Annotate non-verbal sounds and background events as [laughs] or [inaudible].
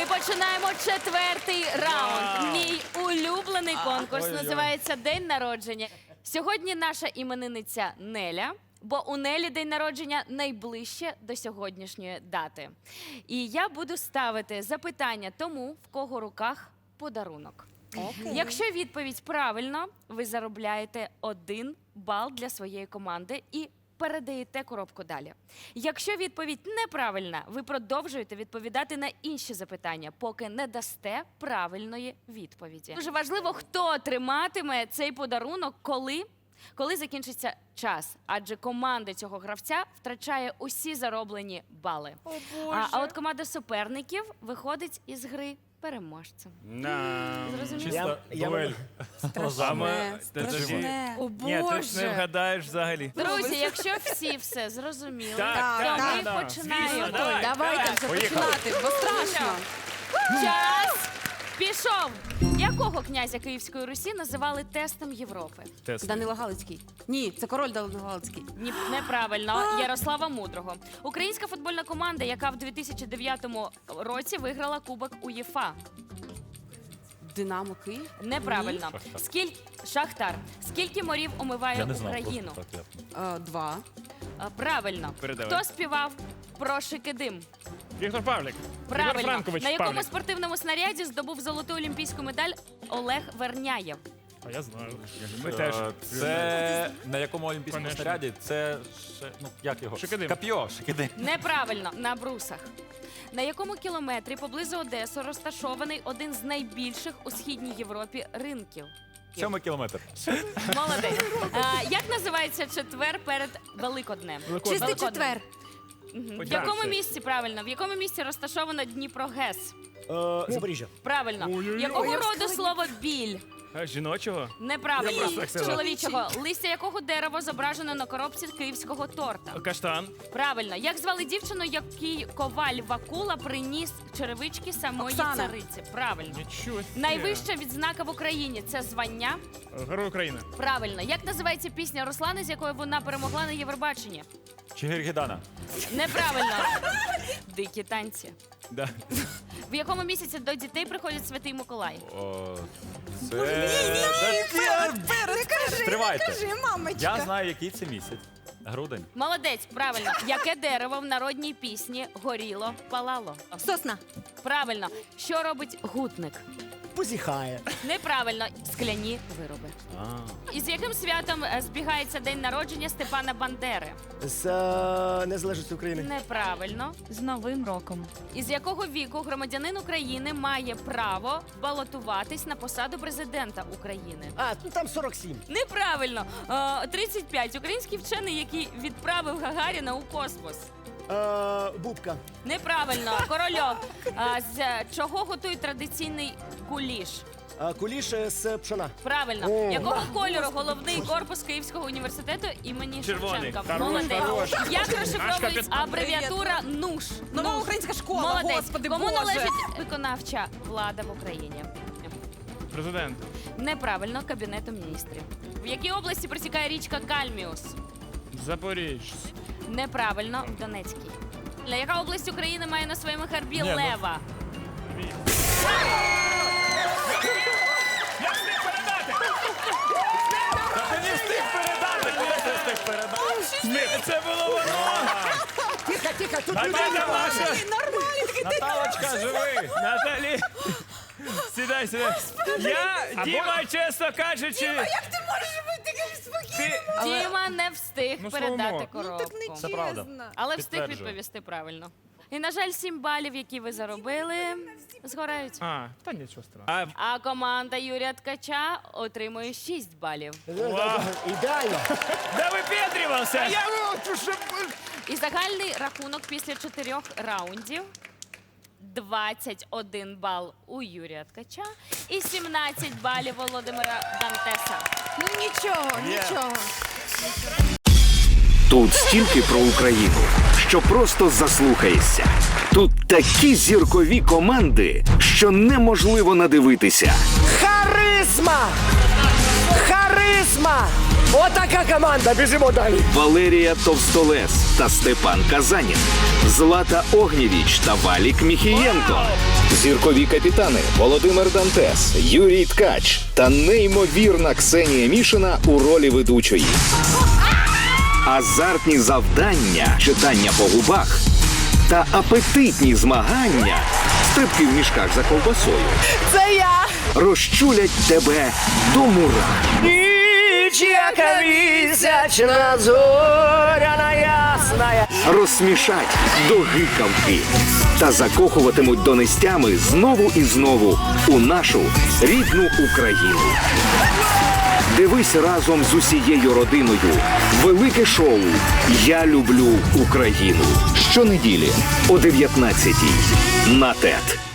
Ми починаємо четвертий раунд. Мій улюблений конкурс називається День народження. Сьогодні наша іменинниця Неля. Бо у Нелі день народження найближче до сьогоднішньої дати. І я буду ставити запитання тому, в кого руках подарунок. Якщо відповідь правильно, ви заробляєте один бал для своєї команди і передаєте коробку далі. Якщо відповідь неправильна, ви продовжуєте відповідати на інші запитання, поки не дасте правильної відповіді. Дуже важливо, хто триматиме цей подарунок, коли. Коли закінчиться час, адже команда цього гравця втрачає усі зароблені бали. А, а от команда суперників виходить із гри переможцем. Зрозуміло? Чисто Я- я дуель. Саме страшне. О, Ні, ти ж не вгадаєш взагалі. Друзі, якщо всі все зрозуміли, Так, то так, ми так, починаємо. звісно, давай. Давайте вже Поїхали. починати, бо страшно. Час пішов. Якого князя Київської Русі називали тестом Європи? Тест. Данило Галицький. Ні, це король Данило Галицький. Ні, неправильно. Ярослава Мудрого. Українська футбольна команда, яка в 2009 році виграла Кубок УЄФА. Динамо Київ. Неправильно. Скільки Шахтар. Скільки морів омиває Я не знав Україну? просто так. Я... Е, Два. А, Правильно. Передавай. Хто співав про Шикидим? Віктор Павлік. Віктор Правильно. Франкович На якому Павлік. спортивному снаряді здобув золоту олімпійську медаль Олег Верняєв? А я знаю. Ми теж. Е, Це на якому олімпійському Конечно. снаряді? Це ще, ну як його? Шикидим. Коп'йо, шикидим. Неправильно, на брусах. На якому кілометрі поблизу Одеси розташований один з найбільших у східній Європі ринків? Сьомий кілометр. Молодець. А, як називається четвер перед Великоднем? Великоднем. Чистий Великоднем. четвер. В якому місці правильно? В якому місці розташовано Дніпро ГЕС? Е, Запоріжжя. Правильно. Ой-ой-ой. Якого роду слово біль? А, жіночого? Неправильно. Просто так сказав. Чоловічого. Листя якого дерева зображено на коробці київського торта? Каштан. Правильно. Як звали дівчину, якій коваль Вакула приніс черевички самої Оксана. цариці? Правильно. Нічого. собі. Найвища відзнака в Україні це звання. Герой України. Правильно. Як називається пісня Руслани, з якою вона перемогла на Євробаченні? Чигиргідана. Неправильно. [laughs] Дикі танці. Да. В якому місяці до дітей приходить святий Миколай? О, це... Це- Тривайте. Я знаю, який це місяць. Грудень. Молодець, правильно. Яке дерево в народній пісні горіло, палало? Сосна. Правильно. Що робить гутник? Позіхає. Неправильно. Скляні вироби. Із яким святом е, збігається день народження Степана Бандери? З е, незалежності України. Неправильно. З Новим роком. Із якого віку громадянин України має право балотуватись на посаду президента України? А, ну там 47. Неправильно. Е, 35. Український вчений, який відправив Гагаріна у космос. Е, Бубка. Неправильно. [laughs] Корольов. А, з чого готують традиційний куліш? Е, Куліш е, з пшона. Правильно. О, Якого кольору головний корпус Київського університету імені Червоний. Шевченка? Хорош, Молодець. хорош. Як розшифровується абревіатура НУШ? Нова НУШ. українська школа, Молодець. господи Кому Боже. належить виконавча влада в Україні? Президент. Неправильно, Кабінету міністрів. В якій області протікає річка Кальміус? Запоріжжя. Неправильно, в Донецькій. Яка область України має на своєму гербі Ні, ну- лева? Я встиг передати! Ти не встиг передати! Ти встиг передати. Ні, Це було воно! Тихо, тихо, тут А людей де там немає. наша? Наталочка, живи! Наталі! Сідай, сідай. Я, Діма, чесно кажучи... Як ти можеш не встиг Ну, передати слава коробку. Це правда. Але встиг Підтверджую. відповісти правильно. І, на жаль, сім балів, які ви заробили, згорають. А, та нічого страшного. А, А команда Юрія Ткача отримує 6 балів. Ідеально. [laughs] да випедрювався! Я І загальний рахунок після чотирьох раундів 21 бал у Юрія Ткача і 17 балів Володимира Дантеса. Ну нічого, нічого. Тут стільки про Україну, що просто заслухаєшся. Тут такі зіркові команди, що неможливо надивитися. Харизма! Харизма! Отака команда, біжимо далі. Валерія Товстолес та Степан Казанін, Злата Огнєвіч та Валік Міхієнко, зіркові капітани Володимир Дантес, Юрій Ткач та неймовірна Ксенія Мішина у ролі ведучої. Азартні завдання, читання по губах та апетитні змагання, стрибки в мішках за ковбасою Це я! розчулять тебе до мурах. Ніч, яка місячна, зоряна ясна. розсмішать до гикавки та закохуватимуть донестями знову і знову у нашу рідну Україну. Дивись разом з усією родиною. Велике шоу Я люблю Україну. Щонеділі о 19-й на ТЕТ.